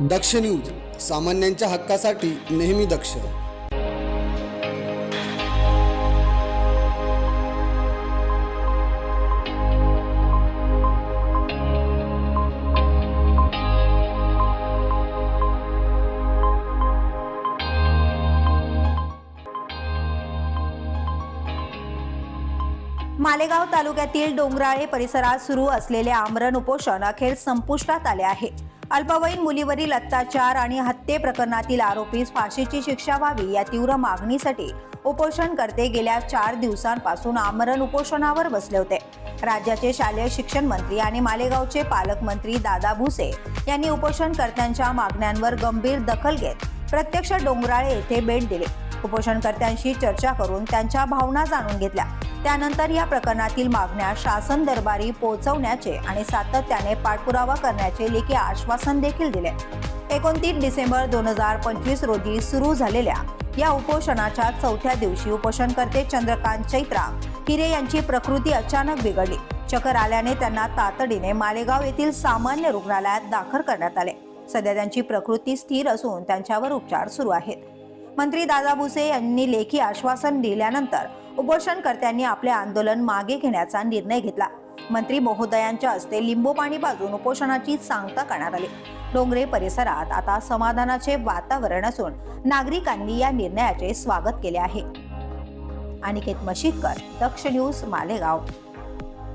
दक्ष news सामान्यांच्या हक्कासाठी नेहमी दक्ष. मालेगाव तालुक्यातील डोंगराळे परिसरात सुरू असलेले आमरण उपोषण अखेर संपुष्टात आले आहे. अल्पवयीन मुलीवरील अत्याचार आणि हत्ये प्रकरणातील आरोपीस फाशीची शिक्षा व्हावी या तीव्र मागणीसाठी उपोषणकर्ते गेल्या चार दिवसांपासून आमरण उपोषणावर बसले होते. राज्याचे शालेय शिक्षण मंत्री आणि मालेगावचे पालकमंत्री दादा भुसे यांनी उपोषणकर्त्यांच्या मागण्यांवर गंभीर दखल घेत प्रत्यक्ष डोंगराळे येथे भेट दिली. उपोषणकर्त्यांशी चर्चा करून त्यांच्या भावना जाणून घेतल्या. त्यानंतर या प्रकरणातील मागण्या शासन दरबारी पोहोचवण्याचे आणि सातत्याने पाठपुरावा करण्याचे लेखी आश्वासन देखील दिले. एकोणतीस डिसेंबर दोन हजार पंचवीस रोजी सुरू झालेल्या या उपोषणाच्या चौथ्या दिवशी उपोषणकर्ते चंद्रकांत चैत्रा हिरे यांची प्रकृती अचानक बिघडली. चक्कर आल्याने त्यांना तातडीने मालेगाव येथील सामान्य रुग्णालयात दाखल करण्यात आले. सध्या त्यांची प्रकृती स्थिर असून त्यांच्यावर उपचार सुरू आहेत. मंत्री दादा भुसे यांनी लेखी आश्वासन दिल्यानंतर उपोषणकर्त्यांनी आपले आंदोलन मागे घेण्याचा निर्णय घेतला. मंत्री महोदयांच्या हस्ते लिंबू पाणी पाजून उपोषणाची सांगता करण्यात आली. डोंगरे परिसरात आता समाधानाचे वातावरण असून नागरिकांनी या निर्णयाचे स्वागत केले आहे. अनिकेत मशीदकर दक्ष न्यूज मालेगाव.